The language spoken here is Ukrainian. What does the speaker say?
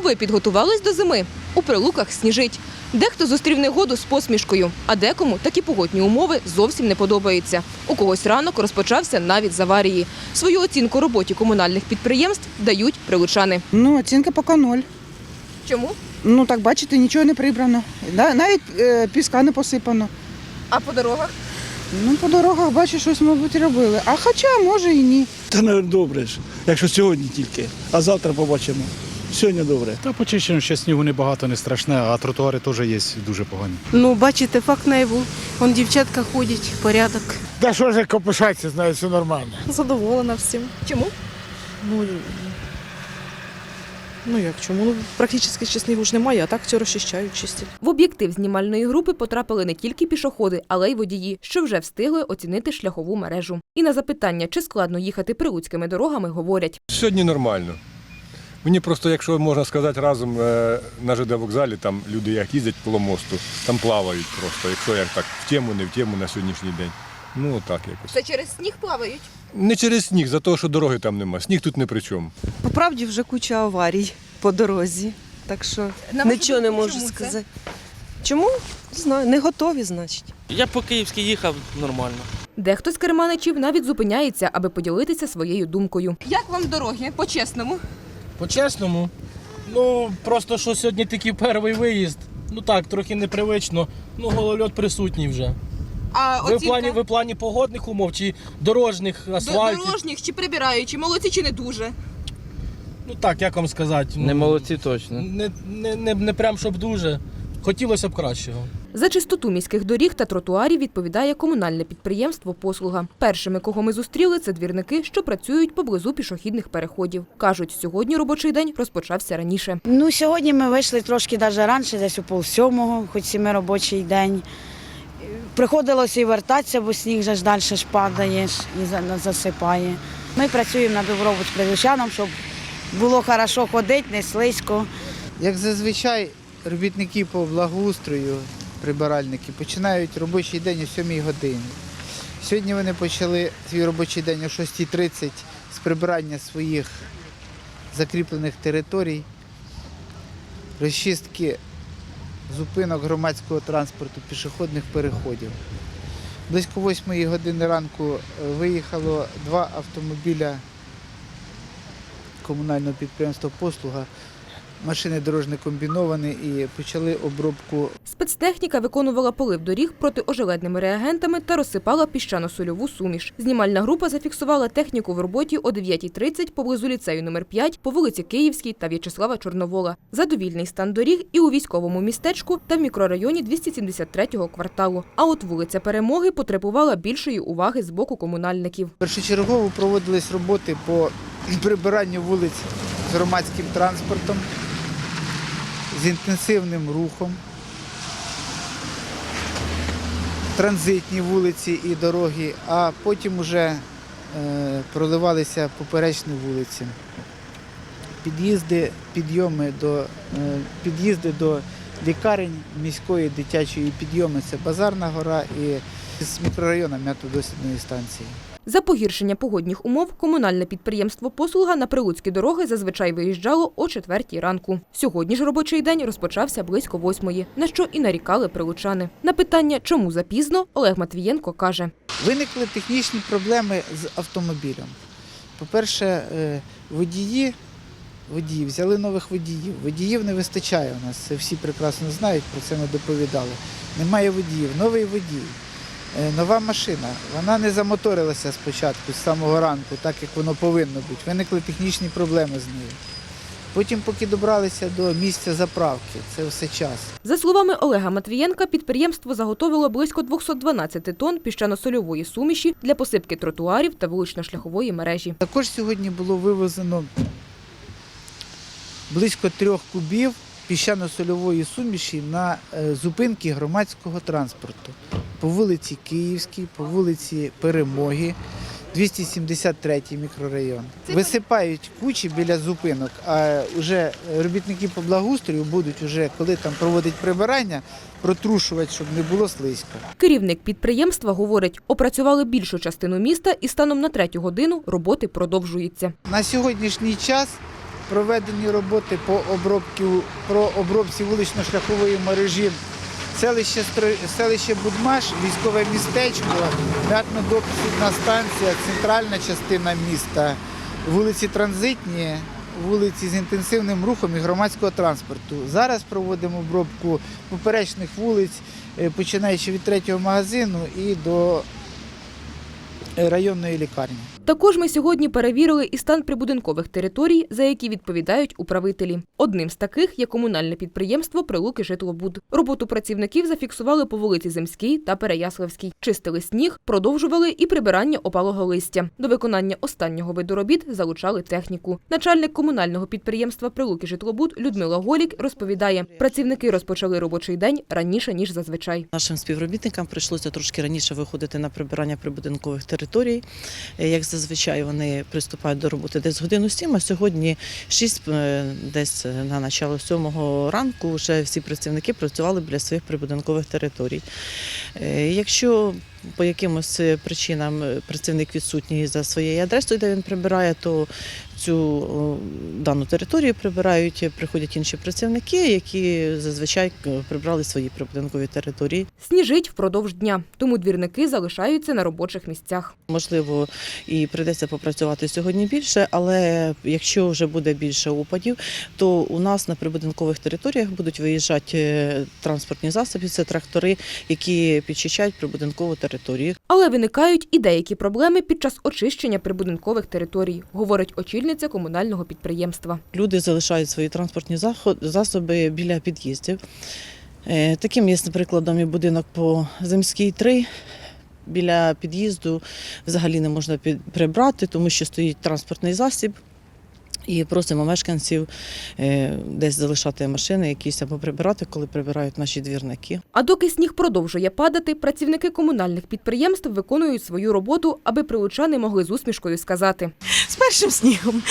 ви підготувались до зими? У прилуках сніжить. Дехто зустрів негоду з посмішкою, а декому такі погодні умови зовсім не подобаються. У когось ранок розпочався навіть з аварії. Свою оцінку роботі комунальних підприємств дають прилучани. Ну, оцінка поки ноль. Чому? Ну так бачите, нічого не прибрано. Навіть е, піска не посипано. А по дорогах? Ну, по дорогах бачу, щось, мабуть, робили. А хоча, може, і ні. Та не добре ж, якщо сьогодні тільки, а завтра побачимо. Сьогодні добре. Та почищено ще снігу небагато, не страшне, а тротуари теж є дуже погані. Ну, бачите, факт наяву. Вон дівчатка ходять, порядок. Та що ж копишатися, знаю, все нормально. Задоволена всім. Чому? Ну, ну як чому? Ну, практично ще снігу ж немає, а так все розчищають, чистять. В об'єктив знімальної групи потрапили не тільки пішоходи, але й водії, що вже встигли оцінити шляхову мережу. І на запитання, чи складно їхати прилуцькими дорогами, говорять. Сьогодні нормально. Мені просто, якщо можна сказати, разом е, на ЖД вокзалі, там люди як їздять коло мосту, там плавають просто, якщо як так в тему, не в тему на сьогоднішній день. Ну так якось. Це через сніг плавають? Не через сніг, за те, що дороги там нема. Сніг тут не при чому. По правді вже куча аварій по дорозі. Так що На вашу нічого не можу чому це? сказати. Чому? Не знаю, не готові, значить. Я по київськи їхав нормально. Дехто з керманичів навіть зупиняється, аби поділитися своєю думкою. Як вам дороги, по-чесному? По-чесному, ну просто що сьогодні такий перший виїзд. Ну так, трохи непривично. Ну, голольот присутній вже. А Ви в плані, ви в плані погодних умов чи дорожніх асфальтів? дорожніх чи прибираючи, молодці чи не дуже? Ну так, як вам сказати? Не молодці точно. Не, не, не, не прям щоб дуже. Хотілося б кращого. За чистоту міських доріг та тротуарів відповідає комунальне підприємство Послуга. Першими, кого ми зустріли, це двірники, що працюють поблизу пішохідних переходів. Кажуть, сьогодні робочий день розпочався раніше. Ну, сьогодні ми вийшли трошки навіть раніше, десь у пол сьомого, хоч сіми робочий день. Приходилося і вертатися, бо сніг же ж далі ж падає і засипає. Ми працюємо на добробут з прилучаном, щоб було хорошо ходити, не слизько. Як зазвичай, робітники по благоустрою, прибиральники, починають робочий день о 7 годині. Сьогодні вони почали свій робочий день о 6.30 з прибирання своїх закріплених територій, розчистки зупинок громадського транспорту, пішохідних переходів. Близько 8 години ранку е, виїхало два автомобіля комунального підприємства Послуга машини дорожні комбіновані і почали обробку Спецтехніка виконувала полив доріг протиожеледними реагентами та розсипала піщано-сольову суміш. Знімальна група зафіксувала техніку в роботі о 9.30 поблизу ліцею номер 5 по вулиці Київській та В'ячеслава Чорновола. Задовільний стан доріг і у військовому містечку та в мікрорайоні 273-го кварталу. А от вулиця Перемоги потребувала більшої уваги з боку комунальників. Першочергово проводились роботи по прибиранню вулиць з громадським транспортом, з інтенсивним рухом, транзитні вулиці і дороги, а потім вже е, проливалися поперечні вулиці. Під'їзди, підйоми до, е, під'їзди до лікарень міської дитячої підйоми це Базарна гора і з мікрорайону методослідної станції. За погіршення погодних умов комунальне підприємство «Послуга» на прилуцькі дороги зазвичай виїжджало о четвертій ранку. Сьогодні ж робочий день розпочався близько восьмої, на що і нарікали прилучани. На питання, чому запізно, Олег Матвієнко каже. Виникли технічні проблеми з автомобілем. По-перше, е, водії, водії взяли нових водіїв. Водіїв не вистачає у нас. Всі прекрасно знають, про це ми доповідали. Немає водіїв, новий водій. Е, Нова машина, вона не замоторилася спочатку, з самого ранку, так як воно повинно бути. Виникли технічні проблеми з нею. Потім, поки добралися до місця заправки, це все час. За словами Олега Матвієнка, підприємство заготовило близько 212 тонн піщано-сольової суміші для посипки тротуарів та вулично-шляхової мережі. Також сьогодні було вивезено близько трьох кубів піщано-сольової суміші на е, зупинки громадського транспорту по вулиці Київській, по вулиці Перемоги, 273 мікрорайон. Висипають кучі біля зупинок, а вже робітники по благоустрою будуть, уже, коли там проводять прибирання, протрушувати, щоб не було слизько. Керівник підприємства говорить, опрацювали більшу частину міста і станом на третю годину роботи продовжуються. На сьогоднішній час проведені роботи по обробці, про обробці вулично-шляхової мережі селище, селище Будмаш, військове містечко, м'ятно-допсідна станція, центральна частина міста, вулиці Транзитні, вулиці з інтенсивним рухом і громадського транспорту. Зараз проводимо обробку поперечних вулиць, е, починаючи від третього магазину і до е, районної лікарні. Також ми сьогодні перевірили і стан прибудинкових територій, за які відповідають управителі. Одним з таких є комунальне підприємство Прилуки Житлобуд. Роботу працівників зафіксували по вулиці Земській та Переяславській. Чистили сніг, продовжували і прибирання опалого листя. До виконання останнього виду робіт залучали техніку. Начальник комунального підприємства Прилуки Житлобуд Людмила Голік розповідає, працівники розпочали робочий день раніше ніж зазвичай. Нашим співробітникам прийшлося трошки раніше виходити на прибирання прибудинкових територій. Е, Як зазвичай вони приступають до роботи десь годину сім, а сьогодні шість е, десь на начало сьомого ранку вже всі працівники працювали біля своїх прибудинкових територій. Е, Якщо по якимось причинам е, працівник відсутній за своєю адресою, де він прибирає, то цю дану територію прибирають, приходять інші працівники, які зазвичай е, прибрали свої прибудинкові території. Сніжить впродовж дня, тому двірники залишаються на робочих місцях. Можливо, і прийдеться попрацювати сьогодні більше, але якщо вже буде більше опадів, то у нас на прибудинкових територіях будуть виїжджати е, транспортні засоби, це трактори, які підчищають прибудинкову територію. Але виникають і деякі проблеми під час очищення прибудинкових територій, говорить очільниця комунального підприємства. Люди залишають свої транспортні засоби біля під'їздів. Е, Таким є, прикладом, і будинок по Земській 3. Біля під'їзду взагалі не можна прибрати, тому що стоїть транспортний засіб. І просимо мешканців е, десь залишати машини якісь або прибирати, коли прибирають наші двірники. А доки сніг продовжує падати, працівники комунальних підприємств виконують свою роботу, аби прилучани могли з усмішкою сказати. З першим снігом